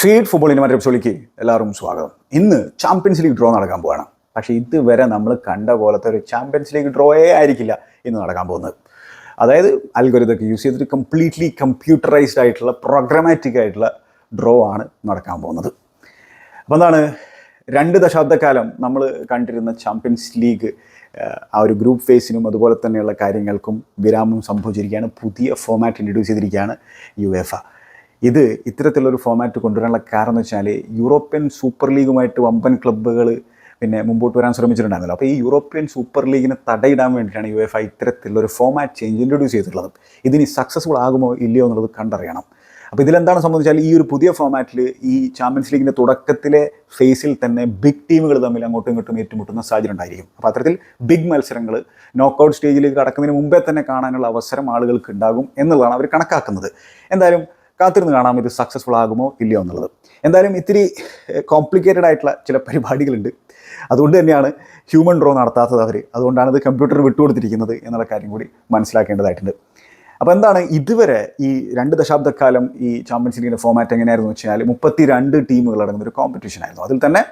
Feed ഫുട്ബോളിന്റെ മറ്റൊരു എപ്പിസോഡിലേക്ക് എല്ലാവർക്കും സ്വാഗതം. ഇന്ന് ചാമ്പ്യൻസ് ലീഗ് ഡ്രോ നടക്കാൻ പോവാണ്. പക്ഷേ ഇതുവരെ നമ്മൾ കണ്ട പോലത്തെ ഒരു ചാമ്പ്യൻസ് ലീഗ് ഡ്രോയേ ആയിരിക്കില്ല ഇന്ന് നടക്കാൻ പോകുന്നത്. അതായത് അൽഗോരിതൊക്കെ യൂസ് ചെയ്തിട്ട് കംപ്ലീറ്റ്ലി കമ്പ്യൂട്ടറൈസ്ഡ് ആയിട്ടുള്ള പ്രോഗ്രമാറ്റിക് ആയിട്ടുള്ള ഡ്രോ ആണ് നടക്കാൻ പോകുന്നത്. അപ്പോൾ എന്താണ്? രണ്ട് ദശാബ്ദക്കാലം നമ്മൾ കണ്ടിരുന്ന ചാമ്പ്യൻസ് ലീഗ് ആ ഒരു ഗ്രൂപ്പ് ഫേസിനും അതുപോലെ തന്നെയുള്ള കാര്യങ്ങൾക്കും വിരാമം സംഭവിച്ചിരിക്കുകയാണ്. പുതിയ ഫോമാറ്റ് ഇൻട്രൊഡ്യൂസ് ചെയ്തിരിക്കുകയാണ് യു എഫ ഇത് ഇത്തരത്തിലുള്ളൊരു ഫോമാറ്റ് കൊണ്ടുവരാനുള്ള കാരണം എന്ന് വെച്ചാൽ യൂറോപ്യൻ സൂപ്പർ ലീഗുമായിട്ട് വമ്പൻ ക്ലബ്ബുകൾ പിന്നെ മുമ്പോട്ട് വരാൻ ശ്രമിച്ചിട്ടുണ്ടായിരുന്നല്ലോ. അപ്പോൾ ഈ യൂറോപ്യൻ സൂപ്പർ ലീഗിനെ തടയിടാൻ വേണ്ടിയിട്ടാണ് യു എഫ് ഐ ഇത്തരത്തിലുള്ളൊരു ഫോമാറ്റ് ചേഞ്ച് ഇൻട്രൊഡ്യൂസ് ചെയ്തിട്ടുള്ളത്. ഇതിനി സക്സസ്ഫുൾ ആകുമോ ഇല്ലയോ എന്നുള്ളത് കണ്ടറിയണം. അപ്പോൾ ഇതിലെന്താണ് സംബന്ധിച്ചാൽ ഈ ഒരു പുതിയ ഫോമാറ്റിൽ ഈ ചാമ്പ്യൻസ് ലീഗിന്റെ തുടക്കത്തിലെ ഫേസിൽ തന്നെ ബിഗ് ടീമുകൾ തമ്മിൽ അങ്ങോട്ടും ഇങ്ങോട്ടും ഏറ്റുമുട്ടുന്ന സാഹചര്യം ഉണ്ടായിരിക്കും. അപ്പോൾ അത്തരത്തിൽ ബിഗ് മത്സരങ്ങൾ നോക്കൗട്ട് സ്റ്റേജിലേക്ക് കടക്കുന്നതിന് മുമ്പേ തന്നെ കാണാനുള്ള അവസരം ആളുകൾക്ക് ഉണ്ടാകും എന്നുള്ളതാണ് അവർ കണക്കാക്കുന്നത്. എന്തായാലും കാത്തിരുന്ന് കാണാം ഇത് സക്സസ്ഫുൾ ആകുമോ ഇല്ലയോ എന്നുള്ളത്. എന്തായാലും ഇത്തിരി കോംപ്ലിക്കേറ്റഡ് ആയിട്ടുള്ള ചില പരിപാടികളുണ്ട്. അതുകൊണ്ട് തന്നെയാണ് ഹ്യൂമൻ ഡ്രോ നടത്താത്തത് അവർ അതുകൊണ്ടാണ് ഇത് കമ്പ്യൂട്ടർ വിട്ടുകൊടുത്തിരിക്കുന്നത് എന്നുള്ള കാര്യം കൂടി മനസ്സിലാക്കേണ്ടതായിട്ടുണ്ട്. അപ്പോൾ എന്താണ് ഇതുവരെ ഈ രണ്ട് ദശാബ്ദക്കാലം ഈ ചാമ്പ്യൻസ് ലീഗിന്റെ ഫോമാറ്റ് എങ്ങനെയായിരുന്നു വെച്ച് കഴിഞ്ഞാൽ മുപ്പത്തി രണ്ട് ടീമുകൾ അടങ്ങുന്ന ഒരു കോമ്പറ്റീഷൻ ആയിരുന്നു. അതിൽ തന്നെ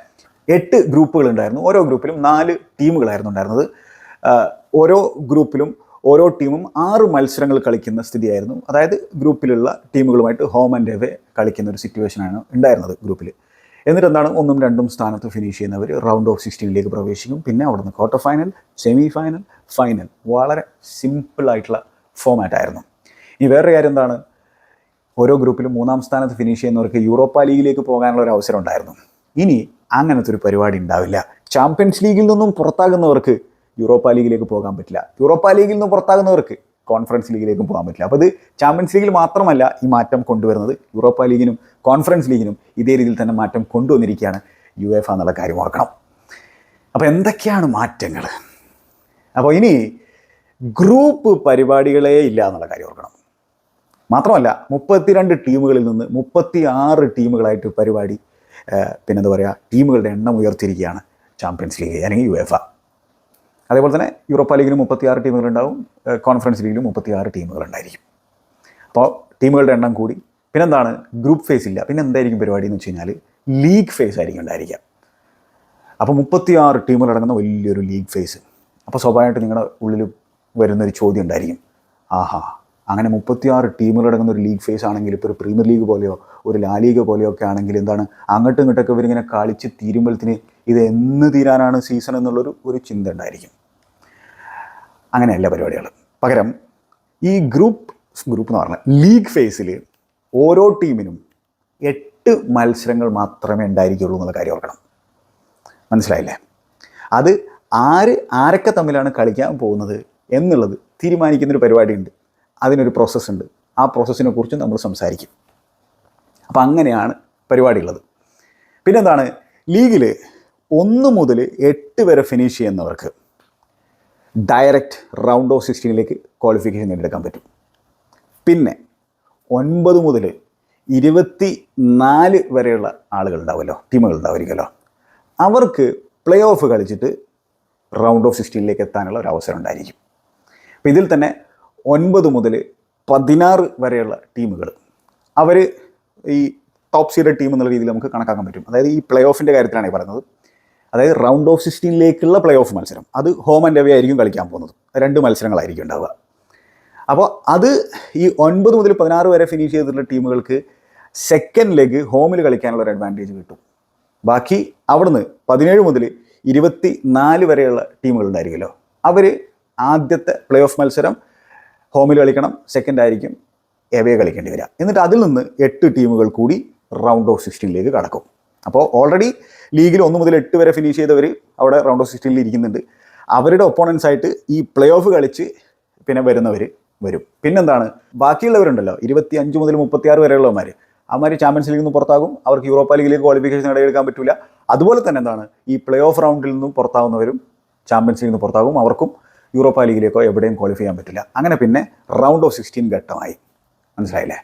എട്ട് ഗ്രൂപ്പുകൾ ഉണ്ടായിരുന്നു. ഓരോ ഗ്രൂപ്പിലും നാല് ടീമുകളായിരുന്നു ഉണ്ടായിരുന്നത്. ഓരോ ഗ്രൂപ്പിലും ഓരോ ടീമും ആറ് മത്സരങ്ങൾ കളിക്കുന്ന സ്ഥിതിയായിരുന്നു. അതായത് ഗ്രൂപ്പിലുള്ള ടീമുകളുമായിട്ട് ഹോം ആൻഡ് എവേ കളിക്കുന്ന ഒരു സിറ്റുവേഷനാണ് ഉണ്ടായിരുന്നത് ഗ്രൂപ്പിൽ എന്നിട്ട് എന്താണ് ഒന്നും രണ്ടും സ്ഥാനത്ത് ഫിനിഷ് ചെയ്യുന്നവർ റൗണ്ട് ഓഫ് സിക്സ്റ്റീനിലേക്ക് പ്രവേശിക്കും. പിന്നെ അവിടുന്ന് quarter final semi final final വളരെ സിമ്പിൾ ആയിട്ടുള്ള ഫോമാറ്റ് ആയിരുന്നു. ഇനി വേറൊരു കാര്യം എന്താണ്? ഓരോ ഗ്രൂപ്പിലും മൂന്നാം സ്ഥാനത്ത് ഫിനിഷ് ചെയ്യുന്നവർക്ക് യൂറോപ്പ ലീഗിലേക്ക് പോകാനുള്ള ഒരു അവസരം ഉണ്ടായിരുന്നു. ഇനി അങ്ങനത്തെ ഒരു പരിപാടി ഉണ്ടാവില്ല. ചാമ്പ്യൻസ് ലീഗിൽ നിന്നും പുറത്താകുന്നവർക്ക് യൂറോപ്പ ലീഗിലേക്ക് പോകാൻ പറ്റില്ല. യൂറോപ്പ ലീഗിൽ നിന്ന് പുറത്താകുന്നവർക്ക് കോൺഫറൻസ് ലീഗിലേക്കും പോകാൻ പറ്റില്ല. അപ്പോൾ ഇത് ചാമ്പ്യൻസ് ലീഗിൽ മാത്രമല്ല ഈ മാറ്റം കൊണ്ടുവരുന്നത്. യൂറോപ്പ ലീഗിനും കോൺഫറൻസ് ലീഗിനും ഇതേ രീതിയിൽ തന്നെ മാറ്റം കൊണ്ടുവന്നിരിക്കുകയാണ് യു എഫ് എന്നുള്ള കാര്യം ഓർക്കണം. അപ്പോൾ എന്തൊക്കെയാണ് മാറ്റങ്ങൾ അപ്പോൾ ഇനി ഗ്രൂപ്പ് പരിപാടികളേ ഇല്ല എന്നുള്ള കാര്യം ഓർക്കണം. മാത്രമല്ല മുപ്പത്തിരണ്ട് ടീമുകളിൽ നിന്ന് മുപ്പത്തി ആറ് ടീമുകളായിട്ട് പരിപാടി പിന്നെന്താ പറയുക ടീമുകളുടെ എണ്ണം ഉയർത്തിയിരിക്കുകയാണ് ചാമ്പ്യൻസ് ലീഗ് അല്ലെങ്കിൽ യു എഫ അതേപോലെ തന്നെ യൂറോപ്പ ലീഗിന് മുപ്പത്തിയാറ് ടീമുകളുണ്ടാവും കോൺഫറൻസ് ലീഗിലും മുപ്പത്തിയാറ് ടീമുകളുണ്ടായിരിക്കും. അപ്പോൾ ടീമുകളുടെ എണ്ണം കൂടി. പിന്നെന്താണ്? ഗ്രൂപ്പ് ഫേസ് ഇല്ല. പിന്നെ എന്തായിരിക്കും പരിപാടി എന്ന് വെച്ച് കഴിഞ്ഞാൽ ലീഗ് ഫേസ് ആയിരിക്കും ഉണ്ടായിരിക്കുക. അപ്പോൾ മുപ്പത്തിയാറ് ടീമുകളടങ്ങുന്ന വലിയൊരു ലീഗ് ഫേസ് അപ്പോൾ സ്വാഭാവികമായിട്ട് നിങ്ങളുടെ ഉള്ളിൽ വരുന്നൊരു ചോദ്യം ഉണ്ടായിരിക്കും. ആഹാ അങ്ങനെ മുപ്പത്തിയാറ് ടീമുകളടങ്ങുന്ന ഒരു ലീഗ് ഫേസ് ആണെങ്കിൽ ഇപ്പോൾ ഒരു പ്രീമിയർ ലീഗ് പോലെയോ ഒരു ലാ ലീഗ് പോലെയോ ഒക്കെ ആണെങ്കിൽ എന്താണ്? അങ്ങോട്ടും ഇങ്ങോട്ടൊക്കെ ഇവരിങ്ങനെ കളിച്ച് തീരുമ്പോഴത്തിന് ഇത് എന്ന് തീരാനാണ് സീസൺ എന്നുള്ളൊരു ഒരു ചിന്ത ഉണ്ടായിരിക്കും. അങ്ങനെയല്ല പരിപാടികൾ പകരം ഈ ഗ്രൂപ്പ് ഗ്രൂപ്പ് എന്ന് പറഞ്ഞാൽ ലീഗ് ഫേസിൽ ഓരോ ടീമിനും എട്ട് മത്സരങ്ങൾ മാത്രമേ ഉണ്ടായിരിക്കുള്ളൂ എന്നുള്ള കാര്യം ഓർക്കണം. മനസ്സിലായില്ലേ? അത് ആര് ആരൊക്കെ തമ്മിലാണ് കളിക്കാൻ പോകുന്നത് എന്നുള്ളത് തീരുമാനിക്കുന്നൊരു പരിപാടിയുണ്ട്. അതിനൊരു പ്രോസസ്സുണ്ട് ആ പ്രോസസ്സിനെ കുറിച്ച് നമ്മൾ സംസാരിക്കും. അപ്പം അങ്ങനെയാണ് പരിപാടി ഉള്ളത് പിന്നെന്താണ് ലീഗിൽ ഒന്ന് മുതൽ എട്ട് വരെ ഫിനിഷ് ചെയ്യുന്നവർക്ക് ഡയറക്റ്റ് റൗണ്ട് ഓഫ് സിക്സ്റ്റീനിലേക്ക് ക്വാളിഫിക്കേഷൻ നേടിയെടുക്കാൻ പറ്റും. പിന്നെ ഒൻപത് മുതൽ ഇരുപത്തി നാല് വരെയുള്ള ടീമുകൾ ഉണ്ടാവുമായിരിക്കുമല്ലോ. അവർക്ക് പ്ലേ ഓഫ് കളിച്ചിട്ട് റൗണ്ട് ഓഫ് സിക്സ്റ്റീനിലേക്ക് എത്താനുള്ള ഒരു അവസരം ഉണ്ടായിരിക്കും. അപ്പോൾ ഇതിൽ തന്നെ ഒൻപത് മുതൽ പതിനാറ് വരെയുള്ള ടീമുകൾ അവർ ഈ ടോപ്പ് സീഡഡ് ടീം എന്നുള്ള രീതിയിൽ നമുക്ക് കണക്കാക്കാൻ പറ്റും. അതായത് ഈ പ്ലേ ഓഫിന്റെ കാര്യത്തിലാണ് പറയുന്നത്. അതായത് റൗണ്ട് ഓഫ് സിക്സ്റ്റീനിലേക്കുള്ള പ്ലേ ഓഫ് മത്സരം. അത് ഹോം ആൻഡ് അവേ ആയിരിക്കും കളിക്കാൻ പോകുന്നത്. രണ്ട് മത്സരങ്ങളായിരിക്കും ഉണ്ടാവുക. അപ്പോൾ അത് ഈ ഒൻപത് മുതൽ പതിനാറ് വരെ ഫിനിഷ് ചെയ്തിട്ടുള്ള ടീമുകൾക്ക് സെക്കൻഡ് ലെഗ് ഹോമിൽ കളിക്കാനുള്ള ഒരു അഡ്വാന്റേജ് കിട്ടും. ബാക്കി അവിടുന്ന് പതിനേഴ് മുതൽ ഇരുപത്തി നാല് വരെയുള്ള ടീമുകൾ ഉണ്ടായിരിക്കുമല്ലോ. അവർ ആദ്യത്തെ പ്ലേ ഓഫ് മത്സരം ഹോമിൽ കളിക്കണം സെക്കൻഡ് ആയിരിക്കും എവേ കളിക്കേണ്ടി വരിക. എന്നിട്ട് അതിൽ നിന്ന് എട്ട് ടീമുകൾ കൂടി റൗണ്ട് ഓഫ് സിക്സ്റ്റീനിലേക്ക് കടക്കും. അപ്പോൾ ഓൾറെഡി ലീഗിൽ ഒന്ന് മുതൽ എട്ട് വരെ ഫിനിഷ് ചെയ്തവർ അവിടെ റൗണ്ട് ഓഫ് സിക്സ്റ്റീനിൽ ഇരിക്കുന്നുണ്ട്. അവരുടെ ഒപ്പോണൻസ് ആയിട്ട് ഈ പ്ലേ ഓഫ് കളിച്ച് പിന്നെ വരുന്നവർ വരും. പിന്നെന്താണ്? ബാക്കിയുള്ളവരുണ്ടല്ലോ. ഇരുപത്തി അഞ്ച് മുതൽ മുപ്പത്തിയാറ് വരെയുള്ളവന്മാർ അവന്മാർ ചാമ്പ്യൻസ് ലീഗിൽ നിന്ന് പുറത്താകും. അവർക്ക് യൂറോപ്പ ലീഗിലേക്ക് ക്വാളിഫിക്കേഷൻ നേടിയെടുക്കാൻ പറ്റില്ല അതുപോലെ തന്നെ എന്താണ്? ഈ പ്ലേ ഓഫ് റൗണ്ടിൽ നിന്നും പുറത്താവുന്നവരും ചാമ്പ്യൻസ് ലീഗിൽ നിന്ന് പുറത്താകും. അവർക്കും യൂറോപ്പ ലീഗിലേക്കോ എവിടെയും ക്വാളിഫൈ ചെയ്യാൻ പറ്റില്ല. അങ്ങനെ പിന്നെ റൗണ്ട് ഓഫ് സിക്സ്റ്റീൻ ഘട്ടമായി. മനസ്സിലായില്ലേ?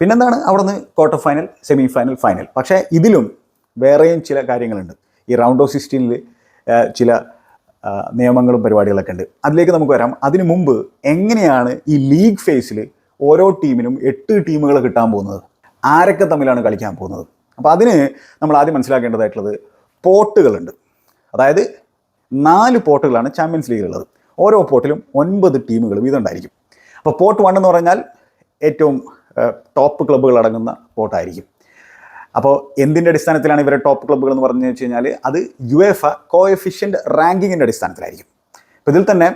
പിന്നെന്താണ്? അവിടെ നിന്ന് quarter final semi final final പക്ഷേ ഇതിലും വേറെയും ചില കാര്യങ്ങളുണ്ട്. ഈ റൗണ്ട് ഓഫ് സിക്സ്റ്റീനിൽ ചില നിയമങ്ങളും പരിപാടികളൊക്കെ ഉണ്ട്. അതിലേക്ക് നമുക്ക് വരാം. അതിനു മുമ്പ് എങ്ങനെയാണ് ഈ ലീഗ് ഫേസിൽ ഓരോ ടീമിനും എട്ട് ടീമുകൾ കിട്ടാൻ പോകുന്നത്? ആരൊക്കെ തമ്മിലാണ് കളിക്കാൻ പോകുന്നത്? അപ്പോൾ അതിന് നമ്മൾ ആദ്യം മനസ്സിലാക്കേണ്ടതായിട്ടുള്ളത് പോട്ടുകളുണ്ട്. അതായത് നാല് പോട്ടുകളാണ് ചാമ്പ്യൻസ് ലീഗിലുള്ളത് ഓരോ പോട്ടിലും ഒൻപത് ടീമുകൾ വീതമുണ്ടായിരിക്കും. അപ്പോൾ പോട്ട് വൺ എന്ന് പറഞ്ഞാൽ ഏറ്റവും ടോപ്പ് ക്ലബ്ബുകൾ അടങ്ങുന്ന പോട്ടായിരിക്കും. അപ്പോൾ എന്തിന്റെ അടിസ്ഥാനത്തിലാണ് ഇവരെ ടോപ്പ് ക്ലബ്ബുകൾ എന്ന് പറഞ്ഞു വെച്ച് കഴിഞ്ഞാൽ അത് യു എഫ് കോഎഫിഷ്യന്റ് റാങ്കിങ്ങിന്റെ അടിസ്ഥാനത്തിലായിരിക്കും. അപ്പോൾ ഇതിൽ തന്നെ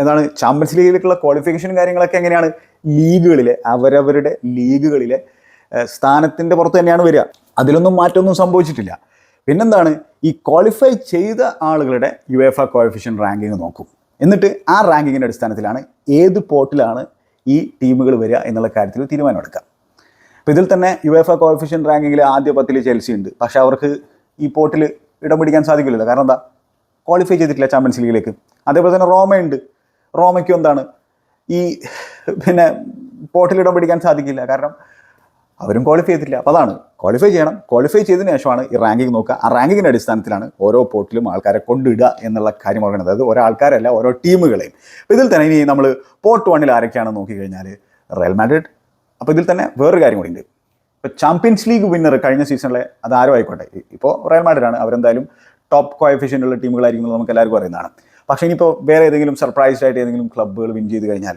എന്താണ് ചാമ്പ്യൻസ് ലീഗിലേക്കുള്ള ക്വാളിഫിക്കേഷനും കാര്യങ്ങളൊക്കെ എങ്ങനെയാണ്? ലീഗുകളിലെ അവരവരുടെ ലീഗുകളിലെ സ്ഥാനത്തിന്റെ പുറത്ത് തന്നെയാണ് വരിക. അതിലൊന്നും മാറ്റമൊന്നും സംഭവിച്ചിട്ടില്ല. പിന്നെന്താണ്? ഈ ക്വാളിഫൈ ചെയ്ത ആളുകളുടെ യു എഫ് കോഫിഷ്യൻ റാങ്കിങ് നോക്കും. എന്നിട്ട് ആ റാങ്കിങ്ങിന്റെ അടിസ്ഥാനത്തിലാണ് ഏത് പോർട്ടിലാണ് ഈ ടീമുകൾ വരിക എന്നുള്ള കാര്യത്തിൽ തീരുമാനമെടുക്കുക. അപ്പോൾ ഇതിൽ തന്നെ യു എഫ് എ കോഫിഷ്യൻ റാങ്കിങ്ങിൽ ആദ്യ പത്തിൽ ചെൽസി ഉണ്ട്. പക്ഷേ അവർക്ക് ഈ പോർട്ടിൽ ഇടം പിടിക്കാൻ സാധിക്കില്ലല്ലോ. കാരണം എന്താ? ക്വാളിഫൈ ചെയ്തിട്ടില്ല ചാമ്പ്യൻസ് ലീഗിലേക്ക് അതേപോലെ തന്നെ റോമയുണ്ട് റോമയ്ക്കും എന്താണ്? ഈ പിന്നെ പോർട്ടിൽ ഇടം പിടിക്കാൻ സാധിക്കില്ല. കാരണം അവരും ക്വാളിഫൈ ചെയ്തിട്ടില്ല. അപ്പോൾ അതാണ്. ക്വാളിഫൈ ചെയ്യണം. ക്വാളിഫൈ ചെയ്തതിന് ശേഷമാണ് ഈ റാങ്കിങ് നോക്കുക. ആ റാങ്കിങ്ങിന്റെ അടിസ്ഥാനത്തിലാണ് ഓരോ പോർട്ടിലും ആൾക്കാരെ കൊണ്ടിടുക എന്നുള്ള കാര്യം പറയുന്നത് അതായത് ഓരോ ആൾക്കാരല്ല ഓരോ ടീമുകളെയും ഇതിൽ തന്നെ ഇനി നമ്മൾ പോർട്ട് വണ്ണിൽ ആരൊക്കെയാണെന്ന് നോക്കിക്കഴിഞ്ഞാൽ റയൽ മാഡ്രിഡ് അപ്പോൾ ഇതിൽ തന്നെ വേറൊരു കാര്യം കൂടി ഉണ്ട് ഇപ്പോൾ ചാമ്പ്യൻസ് ലീഗ് വിന്നർ കഴിഞ്ഞ സീസണിലെ അത് ആരും ആയിക്കോട്ടെ. ഇപ്പോൾ റയൽ മാഡ്രിഡ് ആണ് അവരെന്തായാലും ടോപ്പ് കോയഫിഷ്യന്റ് ഉള്ള ടീമുകളായിരിക്കും നമുക്ക് എല്ലാവർക്കും അറിയുന്നതാണ്. പക്ഷേ ഇനിയിപ്പോൾ വേറെ ഏതെങ്കിലും സർപ്രൈസ്ഡ് ആയിട്ട് ഏതെങ്കിലും ക്ലബ്ബുകൾ വിൻ ചെയ്ത് കഴിഞ്ഞാൽ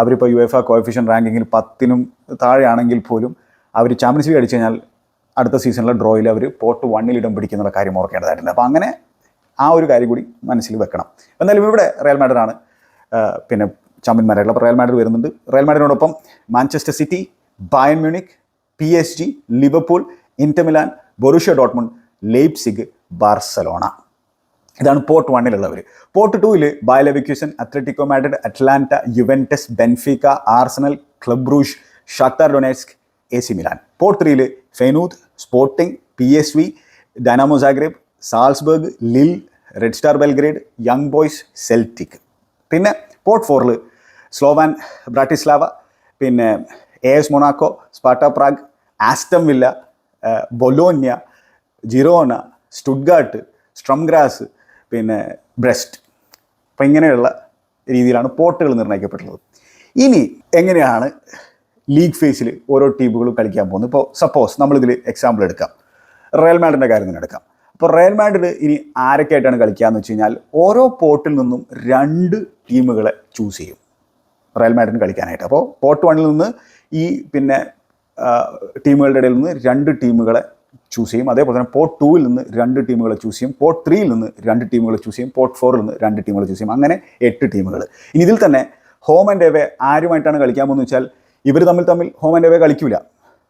അവരിപ്പോൾ യു എഫ് കോയഫിഷ്യൻ റാങ്കിങ്ങിൽ പത്തിനും താഴെയാണെങ്കിൽ പോലും അവർ ചാമ്പ്യൻസ് ലീഗ് അടിച്ചു കഴിഞ്ഞാൽ അടുത്ത സീസണിലെ ഡ്രോയിൽ അവർ പോർട്ട് വണ്ണിൽ ഇടം പിടിക്കുന്നുള്ള കാര്യം ഓർക്കേണ്ടതായിട്ടുണ്ട്. അപ്പോൾ അങ്ങനെ ആ ഒരു കാര്യം കൂടി മനസ്സിൽ വെക്കണം. എന്തായാലും ഇവിടെ റയൽ മാഡ്രിഡാണ് പിന്നെ ചാമ്പ്യന്മാരായിട്ടുള്ള റയൽ മാഡ്രിഡ് വരുന്നുണ്ട്. Real മാഡ്രിഡിനോടൊപ്പം Manchester City Bayern Munich P S G Liverpool Inter Milan Borussia Dortmund Leipzig Barcelona. ഇതാണ് പോർട്ട് വണ്ണിലുള്ളവർ. പോർട്ട് ടൂവിൽ Bayer Leverkusen Atletico Madrid Atalanta Juventus Benfica Arsenal club Brugge Shakhtar Donetsk A C Milan. Pot ത്രീയിൽ Feyenoord Sporting P S V Dinamo Zagreb Salzburg Lille Red Star Belgrade Young Boys Celtic. പിന്നെ pot ഫോറിൽ Slovan Bratislava പിന്നെ A S Monaco Sparta Prague Aston Villa Bologna Girona Stuttgart Sturm Graz പിന്നെ Brest അപ്പം ഇങ്ങനെയുള്ള രീതിയിലാണ് പോർട്ടുകൾ നിർണയിക്കപ്പെട്ടുള്ളത്. ഇനി എങ്ങനെയാണ് ലീഗ് ഫേസിൽ ഓരോ ടീമുകളും കളിക്കാൻ പോകുന്നത്? ഇപ്പോൾ സപ്പോസ് നമ്മളിതിൽ എക്സാമ്പിൾ എടുക്കാം. റയൽ മാഡിന്റെ കാര്യം തന്നെ എടുക്കാം. അപ്പോൾ റയൽ മാൻഡിൽ ഇനി ആരൊക്കെയായിട്ടാണ് കളിക്കുക എന്ന് വെച്ച് കഴിഞ്ഞാൽ ഓരോ പോർട്ടിൽ നിന്നും രണ്ട് ടീമുകളെ ചൂസ് ചെയ്യും. റയൽ മാഡ്രിഡിന് കളിക്കാനായിട്ട്. അപ്പോൾ പോർട്ട് വണ്ണിൽ നിന്ന് ഈ പിന്നെ ടീമുകളുടെ ഇടയിൽ നിന്ന് രണ്ട് ടീമുകളെ ചൂസ് ചെയ്യും. അതേപോലെ തന്നെ പോർട്ട് ടൂവിൽ നിന്ന് രണ്ട് ടീമുകളെ ചൂസ് ചെയ്യും. പോർട്ട് ത്രീയിൽ നിന്ന് രണ്ട് ടീമുകളെ ചൂസ് ചെയ്യും. പോർട്ട് ഫോറിൽ നിന്ന് രണ്ട് ടീമുകളെ ചൂസ് ചെയ്യും. അങ്ങനെ എട്ട് ടീമുകൾ ഇനി ഇതിൽ തന്നെ ഹോം ആൻഡ് എവേ ആരുമായിട്ടാണ് കളിക്കാൻ പോകുന്നത് വെച്ചാൽ ഇവർ തമ്മിൽ തമ്മിൽ ഹോം ആൻഡ് എവേ കളിക്കില്ല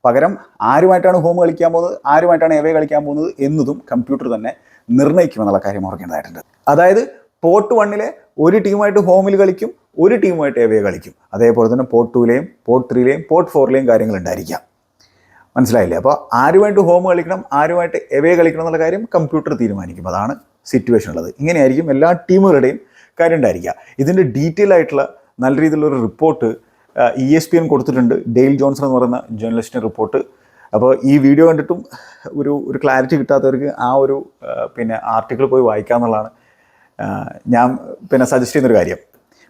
പകരം ആരുമായിട്ടാണ് ഹോം കളിക്കാൻ പോകുന്നത്? ആരുമായിട്ടാണ് എവേ കളിക്കാൻ പോകുന്നത്? എന്നതും കമ്പ്യൂട്ടർ തന്നെ നിർണയിക്കുമെന്നുള്ള കാര്യം ഓർക്കേണ്ടതായിട്ടുണ്ട്. അതായത് പോർട്ട് വണ്ണിലെ ഒരു ടീമായിട്ട് ഹോമിൽ കളിക്കും. ഒരു ടീമുമായിട്ട് എവേ കളിക്കും. അതേപോലെ തന്നെ പോർട്ട് ടൂലെയും പോർട്ട് ത്രീയിലെയും പോർട്ട് ഫോറിലെയും കാര്യങ്ങൾ ഉണ്ടായിരിക്കാം. മനസ്സിലായില്ലേ? അപ്പോൾ ആരുമായിട്ട് ഹോം കളിക്കണം ആരുമായിട്ട് എവേ കളിക്കണം എന്നുള്ള കാര്യം കമ്പ്യൂട്ടർ തീരുമാനിക്കും. അതാണ് സിറ്റുവേഷൻ ഉള്ളത്. ഇങ്ങനെയായിരിക്കും എല്ലാ ടീമുകളുടെയും കാര്യം ഉണ്ടായിരിക്കുക. ഇതിന്റെ ഡീറ്റെയിൽ ആയിട്ടുള്ള നല്ല രീതിയിലുള്ള ഒരു report E S P N കൊടുത്തിട്ടുണ്ട്. ഡെയിൽ ജോൺസൺ എന്ന് പറയുന്ന ജേർണലിസ്റ്റിന്റെ റിപ്പോർട്ട് അപ്പോൾ ഈ വീഡിയോ കണ്ടിട്ടും ഒരു ഒരു ക്ലാരിറ്റി കിട്ടാത്തവർക്ക് ആ ഒരു പിന്നെ ആർട്ടിക്കിൾ പോയി വായിക്കാമെന്നുള്ളതാണ് ഞാൻ പിന്നെ സജസ്റ്റ് ചെയ്യുന്നൊരു കാര്യം.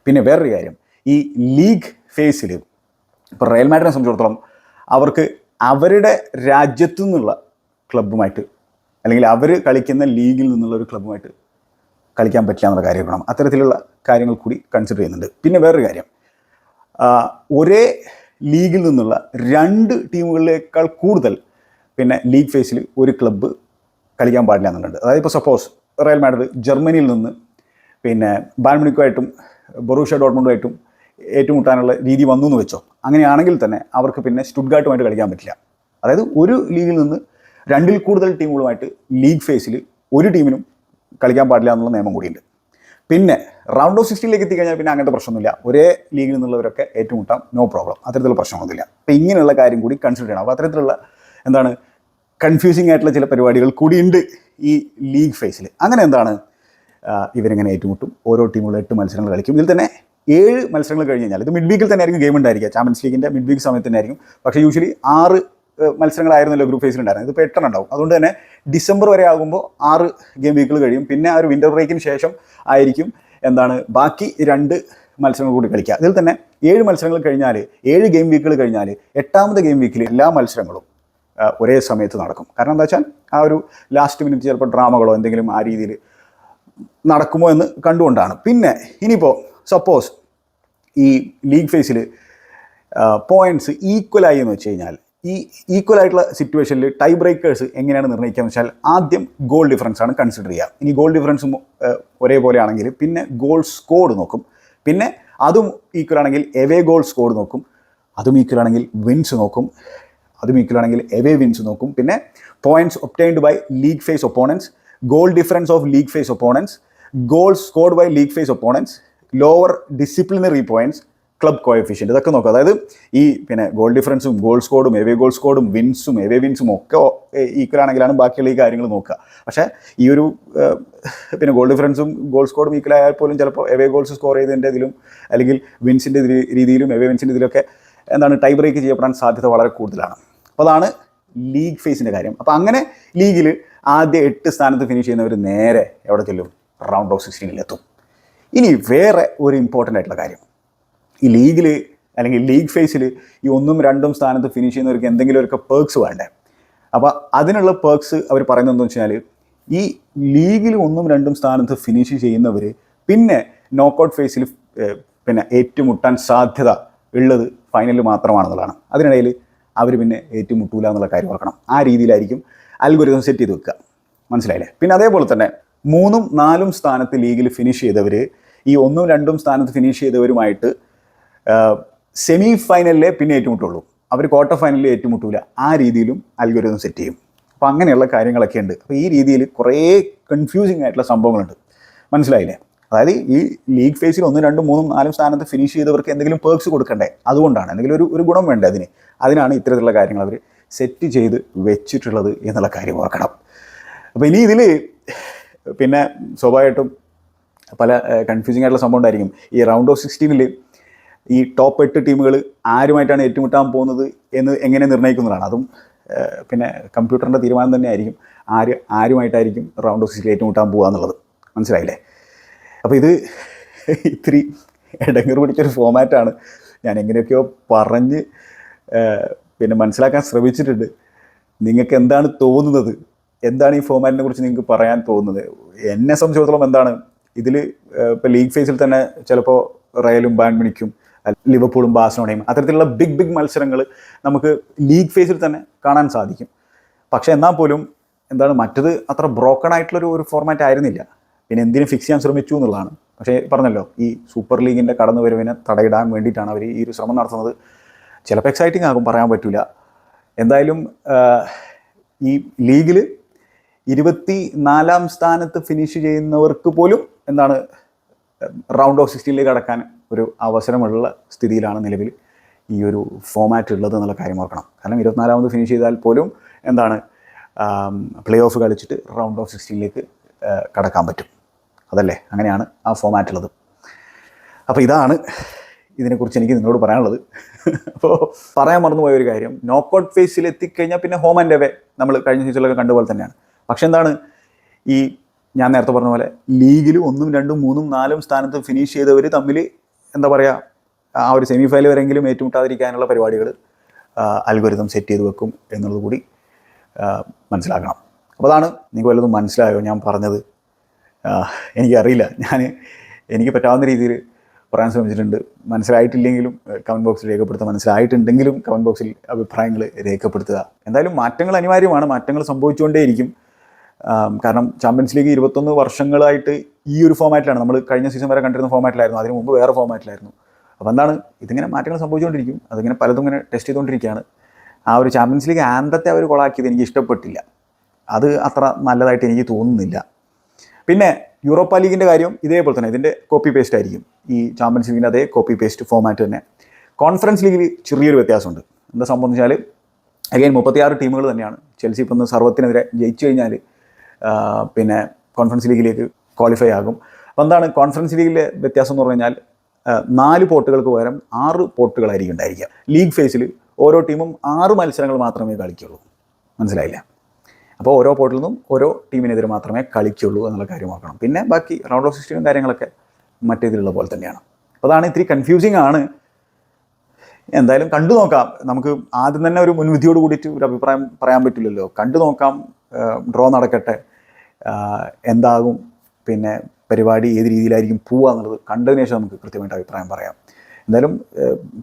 പിന്നെ വേറൊരു കാര്യം. ഈ ലീഗ് ഫേസിൽ ഇപ്പോൾ റയൽ മാഡ്രിനെ സംബന്ധിച്ചിടത്തോളം അവർക്ക് അവരുടെ രാജ്യത്തു നിന്നുള്ള ക്ലബ്ബുമായിട്ട് അല്ലെങ്കിൽ അവർ കളിക്കുന്ന ലീഗിൽ നിന്നുള്ള ഒരു ക്ലബ്ബുമായിട്ട് കളിക്കാൻ പറ്റില്ല എന്നുള്ള കാര്യം വേണം. അത്തരത്തിലുള്ള കാര്യങ്ങൾ കൂടി കൺസിഡർ ചെയ്യുന്നുണ്ട്. പിന്നെ വേറൊരു കാര്യം. ഒരേ ലീഗിൽ നിന്നുള്ള രണ്ട് ടീമുകളിലേക്കാൾ കൂടുതൽ പിന്നെ ലീഗ് ഫേസിൽ ഒരു ക്ലബ്ബ് കളിക്കാൻ പാടില്ല എന്നുണ്ട്. അതായത് ഇപ്പോൾ സപ്പോസ് റയൽ മാഡ്രിഡ് ജർമ്മനിയിൽ നിന്ന് പിന്നെ ബാൽമണിക്കുമായിട്ടും ബൊറൂഷ്യ ഡോട്ട്മുണ്ടുമായിട്ടും ഏറ്റുമുട്ടാനുള്ള രീതി വന്നു എന്ന് വെച്ചോ. അങ്ങനെയാണെങ്കിൽ തന്നെ അവർക്ക് പിന്നെ സ്റ്റുഡ്ഗാർട്ടുമായിട്ട് കളിക്കാൻ പറ്റില്ല. അതായത് ഒരു ലീഗിൽ നിന്ന് രണ്ടിൽ കൂടുതൽ ടീമുകളുമായിട്ട് ലീഗ് ഫേസിൽ ഒരു ടീമിനും കളിക്കാൻ പാടില്ല എന്നുള്ള നിയമം കൂടിയുണ്ട്. പിന്നെ റൗണ്ട് ഓഫ് സിക്സ്റ്റീനിലേക്ക് എത്തിക്കഴിഞ്ഞാൽ പിന്നെ അങ്ങനത്തെ പ്രശ്നമൊന്നുമില്ല. ഒരേ ലീഗിൽ നിന്നുള്ളവരൊക്കെ ഏറ്റുമുട്ടാം. No problem. അത്തരത്തിലുള്ള പ്രശ്നമൊന്നുമില്ല അപ്പോൾ ഇങ്ങനെയുള്ള കാര്യം കൂടി കൺസിഡർ ചെയ്യണം. അപ്പോൾ അത്തരത്തിലുള്ള എന്താണ് കൺഫ്യൂസിങ് ആയിട്ടുള്ള ചില പരിപാടികൾ കൂടിയുണ്ട് ഈ ലീഗ് ഫേസിൽ. അങ്ങനെ എന്താണ് ഇവരെങ്ങനെ ഏറ്റുമുട്ടും. ഓരോ ടീമുകളും എട്ട് മത്സരങ്ങൾ കളിക്കും. ഇതിൽ തന്നെ ഏഴ് മത്സരങ്ങൾ കഴിഞ്ഞ് കഴിഞ്ഞാൽ ഇത് മിഡ് വീക്കിൽ തന്നെ ആയിരിക്കും ഗെയിം ഉണ്ടായിരിക്കുക. ചാമ്പ്യൻസ് ലീഗിന്റെ മിഡ് വീക്ക് സമയത്ത് തന്നെ ആയിരിക്കും പക്ഷേ യൂഷ്വലി ആറ് മത്സരങ്ങളായിരുന്നല്ലോ ഗ്രൂപ്പ് ഫേസിൽ ഉണ്ടായിരുന്നത്. ഇതിപ്പോൾ എട്ടെണ്ണം ഉണ്ടാവും. അതുകൊണ്ട് തന്നെ ഡിസംബർ വരെ ആകുമ്പോൾ ആറ് ഗെയിം വീക്കുകൾ കഴിയും. പിന്നെ ആ ഒരു വിന്റർ ബ്രേക്കിന് ശേഷം ആയിരിക്കും എന്താണ് ബാക്കി രണ്ട് മത്സരങ്ങൾ കൂടി കളിക്കുക. ഇതിൽ തന്നെ ഏഴ് മത്സരങ്ങൾ കഴിഞ്ഞാൽ ഏഴ് ഗെയിം വീക്കുകൾ കഴിഞ്ഞാൽ എട്ടാമത്തെ ഗെയിം വീക്കിൽ എല്ലാ മത്സരങ്ങളും ഒരേ സമയത്ത് നടക്കും. കാരണം എന്താ വെച്ചാൽ ആ ഒരു ലാസ്റ്റ് മിനിറ്റ് ചിലപ്പോൾ ഡ്രാമകളോ എന്തെങ്കിലും ആ രീതിയിൽ നടക്കുമോ എന്ന് കണ്ടുകൊണ്ടാണ്. പിന്നെ ഇനിയിപ്പോൾ സപ്പോസ് ഈ ലീഗ് ഫേസിൽ പോയിന്റ്സ് ഈക്വലായി എന്ന് വെച്ച് കഴിഞ്ഞാൽ ഈ ഈക്വലായിട്ടുള്ള സിറ്റുവേഷനിൽ ടൈ ബ്രേക്കേഴ്സ് എങ്ങനെയാണ് നിർണയിക്കുക എന്ന് വെച്ചാൽ ആദ്യം ഗോൾ ഡിഫറൻസ് ആണ് കൺസിഡർ ചെയ്യുക. ഇനി ഗോൾ ഡിഫറൻസ് ഒരേപോലെ ആണെങ്കിൽ പിന്നെ ഗോൾ സ്കോഡ് നോക്കും. പിന്നെ അതും ഈക്വൽ ആണെങ്കിൽ എവേ ഗോൾ സ്കോഡ് നോക്കും. അതും ഈക്വൽ ആണെങ്കിൽ വിൻസ് നോക്കും. അതും ഈക്വൽ ആണെങ്കിൽ എവേ വിൻസ് നോക്കും. പിന്നെ points obtained by league phase opponents goal difference of league phase opponents goal scored by league phase opponents lower disciplinary points club coefficient ഇതൊക്കെ നോക്കുക. അതായത് ഈ പിന്നെ ഗോൾ ഡിഫറൻസും ഗോൾ സ്കോഡും എവേ ഗോൾ സ്കോഡും വിൻസും എവേ വിൻസും ഒക്കെ ഈക്വൽ ആണെങ്കിലാണ് ബാക്കിയുള്ള ഈ കാര്യങ്ങൾ നോക്കുക. പക്ഷേ ഈ ഒരു പിന്നെ ഗോൾ ഡിഫറൻസും ഗോൾ സ്കോഡും ഈക്വൽ ആയാൽ പോലും ചിലപ്പോൾ എവേ ഗോൾസ് സ്കോർ ചെയ്തതിന്റെ ഇതിലും അല്ലെങ്കിൽ വിൻസിന്റെ രീതിയിലും എവേ വിൻസിന്റെ ഇതിലൊക്കെ എന്താണ് ടൈ ബ്രേക്ക് ചെയ്യപ്പെടാൻ സാധ്യത വളരെ കൂടുതലാണ്. അപ്പോൾ അതാണ് ലീഗ് ഫേസിന്റെ കാര്യം. അപ്പോൾ അങ്ങനെ ലീഗിൽ ആദ്യ എട്ട് സ്ഥാനത്ത് ഫിനിഷ് ചെയ്യുന്നവർ നേരെ എവിടെ ചെല്ലും? റൗണ്ട് ഓഫ് സിക്സ്റ്റീനിലെത്തും ഇനി വേറെ ഒരു ഇമ്പോർട്ടന്റ് ആയിട്ടുള്ള കാര്യം. ഈ ലീഗിൽ അല്ലെങ്കിൽ ലീഗ് ഫേസിൽ ഈ ഒന്നും രണ്ടും സ്ഥാനത്ത് ഫിനിഷ് ചെയ്യുന്നവർക്ക് എന്തെങ്കിലുമൊക്കെ പേർക്സ് വേണ്ടേ? അപ്പോൾ അതിനുള്ള പേർക്സ് അവർ പറയുന്നത് വെച്ചാൽ ഈ ലീഗിൽ ഒന്നും രണ്ടും സ്ഥാനത്ത് ഫിനിഷ് ചെയ്യുന്നവർ പിന്നെ നോക്കൗട്ട് ഫേസിൽ പിന്നെ ഏറ്റുമുട്ടാൻ സാധ്യത ഉള്ളത് ഫൈനലിൽ മാത്രമാണെന്നുള്ളതാണ്. അതിനിടയിൽ അവർ പിന്നെ ഏറ്റുമുട്ടൂല എന്നുള്ള കാര്യം ഓർക്കണം. ആ രീതിയിലായിരിക്കും അൽഗുരിതം സെറ്റ് ചെയ്ത് വെക്കുക. മനസ്സിലായില്ലേ? പിന്നെ അതേപോലെ തന്നെ മൂന്നും നാലും സ്ഥാനത്ത് ലീഗിൽ ഫിനിഷ് ചെയ്തവർ ഈ ഒന്നും രണ്ടും സ്ഥാനത്ത് ഫിനിഷ് ചെയ്തവരുമായിട്ട് സെമി ഫൈനലിലെ പിന്നെ ഏറ്റുമുട്ടുള്ളൂ. അവർ ക്വാർട്ടർ ഫൈനലിൽ ഏറ്റുമുട്ടൂല. ആ രീതിയിലും അൽഗുരുതം സെറ്റ് ചെയ്യും. അപ്പോൾ അങ്ങനെയുള്ള കാര്യങ്ങളൊക്കെ ഉണ്ട് അപ്പോൾ ഈ രീതിയിൽ കുറേ കൺഫ്യൂസിങ് ആയിട്ടുള്ള സംഭവങ്ങളുണ്ട്. മനസ്സിലായില്ലേ? അതായത് ഈ ലീഗ് ഫേസിൽ ഒന്ന് രണ്ടും മൂന്നും നാലും സ്ഥാനത്ത് ഫിനിഷ് ചെയ്തവർക്ക് എന്തെങ്കിലും പേർക്സ് കൊടുക്കണ്ടേ? അതുകൊണ്ടാണ്. എന്തെങ്കിലും ഒരു ഒരു ഗുണം വേണ്ടേ അതിന്? അതിനാണ് ഇത്തരത്തിലുള്ള കാര്യങ്ങൾ അവർ സെറ്റ് ചെയ്ത് വെച്ചിട്ടുള്ളത് എന്നുള്ള കാര്യം ഓർക്കണം. അപ്പോൾ ഇനി ഇതിൽ പിന്നെ സ്വാഭാവികമായിട്ടും പല കൺഫ്യൂസിങ് ആയിട്ടുള്ള സംഭവം ഉണ്ടായിരിക്കും. ഈ റൗണ്ട് ഓഫ് സിക്സ്റ്റീനിൽ ഈ ടോപ്പ് എട്ട് ടീമുകൾ ആരുമായിട്ടാണ് ഏറ്റുമുട്ടാൻ പോകുന്നത് എന്ന് എങ്ങനെ നിർണയിക്കുന്നതാണ്? അതും പിന്നെ കമ്പ്യൂട്ടറിന്റെ തീരുമാനം തന്നെ ആയിരിക്കും ആര് ആരുമായിട്ടായിരിക്കും റൗണ്ട് ഓഫ് സിക്സ്റ്റീനിൽ ഏറ്റുമുട്ടാൻ പോകുക എന്നുള്ളത്. മനസ്സിലായില്ലേ? അപ്പോൾ ഇത് ഇത്തിരി ഇടങ്ങർ പിടിച്ചൊരു ഫോമാറ്റാണ് ഞാൻ എങ്ങനെയൊക്കെയോ പറഞ്ഞ് പിന്നെ മനസ്സിലാക്കാൻ ശ്രമിച്ചിട്ടുണ്ട്. നിങ്ങൾക്ക് എന്താണ് തോന്നുന്നത്? എന്താണ് ഈ ഫോമാറ്റിനെ കുറിച്ച് നിങ്ങൾക്ക് പറയാൻ തോന്നുന്നത്? എന്നെ സംബന്ധിച്ചിടത്തോളം എന്താണ്? ഇതിൽ ഇപ്പോൾ ലീഗ് ഫേസിൽ തന്നെ ചിലപ്പോൾ റയലും ബാൻമിണിക്കും ലിവർപൂളും ബാഴ്സലോണയും അത്തരത്തിലുള്ള ബിഗ് ബിഗ് മത്സരങ്ങൾ നമുക്ക് ലീഗ് ഫേസിൽ തന്നെ കാണാൻ സാധിക്കും. പക്ഷേ എന്നാൽ പോലും എന്താണ് മറ്റത് അത്ര ബ്രോക്കൺ ആയിട്ടുള്ളൊരു ഒരു ഫോർമാറ്റ് ആയിരുന്നില്ല. പിന്നെ എന്തിനും ഫിക്സ് ചെയ്യാൻ ശ്രമിച്ചു എന്നുള്ളതാണ്. പക്ഷേ പറഞ്ഞല്ലോ ഈ സൂപ്പർ ലീഗിന്റെ കടന്നുവരവിനെ തടയിടാൻ വേണ്ടിയിട്ടാണ് അവർ ഈ ഒരു ശ്രമം നടത്തുന്നത്. ചിലപ്പോൾ എക്സൈറ്റിംഗ് ആകും പറയാൻ പറ്റില്ല എന്തായാലും ഈ ലീഗിൽ ഇരുപത്തി നാലാം സ്ഥാനത്ത് ഫിനിഷ് ചെയ്യുന്നവർക്ക് പോലും എന്താണ് റൗണ്ട് ഓഫ് സിക്സ്റ്റീനിലേക്ക് കടക്കാൻ ഒരു അവസരമുള്ള സ്ഥിതിയിലാണ് നിലവിൽ ഈ ഒരു ഫോമാറ്റ് ഉള്ളത് എന്നുള്ള കാര്യം ഓർക്കണം. കാരണം ഇരുപത്തിനാലാമത് ഫിനിഷ് ചെയ്താൽ പോലും എന്താണ് പ്ലേ ഓഫ് കളിച്ചിട്ട് റൗണ്ട് ഓഫ് സിക്സ്റ്റീനിലേക്ക് കടക്കാൻ പറ്റും. അതല്ലേ? അങ്ങനെയാണ് ആ ഫോമാറ്റ് ഉള്ളത്. അപ്പോൾ ഇതാണ് ഇതിനെക്കുറിച്ച് എനിക്ക് നിങ്ങളോട് പറയാനുള്ളത്. അപ്പോൾ പറയാൻ മറന്നുപോയ ഒരു കാര്യം നോക്കൗട്ട് ഫേസിൽ എത്തിക്കഴിഞ്ഞാൽ പിന്നെ ഹോം ആൻഡ് അവേ നമ്മൾ കഴിഞ്ഞ സീസണിലൊക്കെ കണ്ടുപോലെ തന്നെയാണ്. പക്ഷെ എന്താണ് ഈ ഞാൻ നേരത്തെ പറഞ്ഞ പോലെ ലീഗിൽ ഒന്നും രണ്ടും മൂന്നും നാലും സ്ഥാനത്ത് ഫിനിഷ് ചെയ്തവർ തമ്മിൽ എന്താ പറയുക ആ ഒരു സെമി ഫൈനൽ വരെങ്കിലും ഏറ്റുമുട്ടാതിരിക്കാനുള്ള പരിപാടികൾ അൽഗോരിതം സെറ്റ് ചെയ്ത് വെക്കും എന്നുള്ളത് കൂടി മനസ്സിലാക്കണം. അപ്പോൾ അതാണ് നിങ്ങൾക്ക് വല്ലതും മനസ്സിലായോ ഞാൻ പറഞ്ഞത്? എനിക്കറിയില്ല. ഞാൻ എനിക്ക് പറ്റാവുന്ന രീതിയിൽ പറയാൻ ശ്രമിച്ചിട്ടുണ്ട്. മനസ്സിലായിട്ടില്ലെങ്കിലും കമന്റ് ബോക്സിൽ രേഖപ്പെടുത്തുക. മനസ്സിലായിട്ടുണ്ടെങ്കിലും കമന്റ് ബോക്സിൽ അഭിപ്രായങ്ങൾ രേഖപ്പെടുത്തുക. എന്തായാലും മാറ്റങ്ങൾ അനിവാര്യമാണ്. മാറ്റങ്ങൾ സംഭവിച്ചുകൊണ്ടേയിരിക്കും. കാരണം ചാമ്പ്യൻസ് ലീഗ് ഇരുപത്തൊന്ന് വർഷങ്ങളായിട്ട് ഈ ഒരു ഫോമാറ്റിലാണ് നമ്മൾ കഴിഞ്ഞ സീസൺ വരെ കണ്ടിരുന്ന ഫോമാറ്റിലായിരുന്നു അതിന് മുമ്പ് വേറെ ഫോമാറ്റിലായിരുന്നു അപ്പോൾ എന്താണ്? ഇതിങ്ങനെ മാറ്റങ്ങൾ സംഭവിച്ചുകൊണ്ടിരിക്കും. അതിങ്ങനെ പലതും ഇങ്ങനെ ടെസ്റ്റ് ചെയ്തുകൊണ്ടിരിക്കുകയാണ്. ആ ഒരു ചാമ്പ്യൻസ് ലീഗ് ആന്തത്തെ അവർ കൊളാക്കിയത് എനിക്ക് ഇഷ്ടപ്പെട്ടില്ല അത് അത്ര നല്ലതായിട്ട് എനിക്ക് തോന്നുന്നില്ല. പിന്നെ യൂറോപ്പ ലീഗിന്റെ കാര്യം ഇതേപോലെ തന്നെ ഇതിന്റെ കോപ്പി പേസ്റ്റ് ആയിരിക്കും. ഈ ചാമ്പ്യൻസ് ലീഗിന്റെ അതേ കോപ്പി പേസ്റ്റ് ഫോമാറ്റ് തന്നെ. കോൺഫറൻസ് ലീഗിൽ ചെറിയൊരു വ്യത്യാസമുണ്ട്. എന്താ സംഭവം അഗൈൻ മുപ്പത്തിയാറ് ടീമുകൾ തന്നെയാണ്. ചെൽസി ഇപ്പം ഒന്ന് സർവത്തിനെതിരെ ജയിച്ചു കഴിഞ്ഞാൽ പിന്നെ കോൺഫറൻസ് ലീഗിലേക്ക് ക്വാളിഫൈ ആകും. അപ്പോൾ എന്താണ് കോൺഫറൻസ് ലീഗിലെ വ്യത്യാസം എന്ന് പറഞ്ഞു കഴിഞ്ഞാൽ നാല് പോട്ടുകൾക്ക് പകരം ആറ് പോട്ടുകളായിരിക്കും ഉണ്ടായിരിക്കുക. ലീഗ് ഫേസിൽ ഓരോ ടീമും ആറ് മത്സരങ്ങൾ മാത്രമേ കളിക്കുള്ളൂ. മനസ്സിലായില്ല? അപ്പോൾ ഓരോ പോർട്ടിൽ നിന്നും ഓരോ ടീമിനെതിരെ മാത്രമേ കളിക്കുള്ളൂ എന്നുള്ള കാര്യം ഓർക്കണം. പിന്നെ ബാക്കി റൗണ്ട് ഓഫ് സിക്സ്റ്റീനും കാര്യങ്ങളൊക്കെ മറ്റേതിലുള്ള പോലെ തന്നെയാണ്. അപ്പോൾ അതാണ് ഇത്തിരി കൺഫ്യൂസിങ് ആണ്. എന്തായാലും കണ്ടു നോക്കാം. നമുക്ക് ആദ്യം തന്നെ ഒരു മുൻവിധിയോട് കൂടിയിട്ട് ഒരു അഭിപ്രായം പറയാൻ പറ്റില്ലല്ലോ. കണ്ടു നോക്കാം ഡ്രോ നടക്കട്ടെ എന്താകും പിന്നെ പരിപാടി ഏത് രീതിയിലായിരിക്കും പോവുക എന്നുള്ളത് കണ്ടതിന് ശേഷം നമുക്ക് കൃത്യമായിട്ട് അഭിപ്രായം പറയാം. എന്തായാലും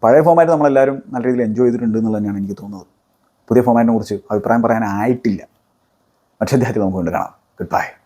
പഴയ ഫോമാറ്റ് നമ്മളെല്ലാവരും നല്ല രീതിയിൽ എൻജോയ് ചെയ്തിട്ടുണ്ട് എന്നുള്ളതാണ് എനിക്ക് തോന്നുന്നത്. പുതിയ ഫോമാറ്റിനെ കുറിച്ച് അഭിപ്രായം പറയാനായിട്ടില്ല. മറ്റേ അധ്യായത്തിൽ നമുക്ക് കൊണ്ട് കാണാം. Good bye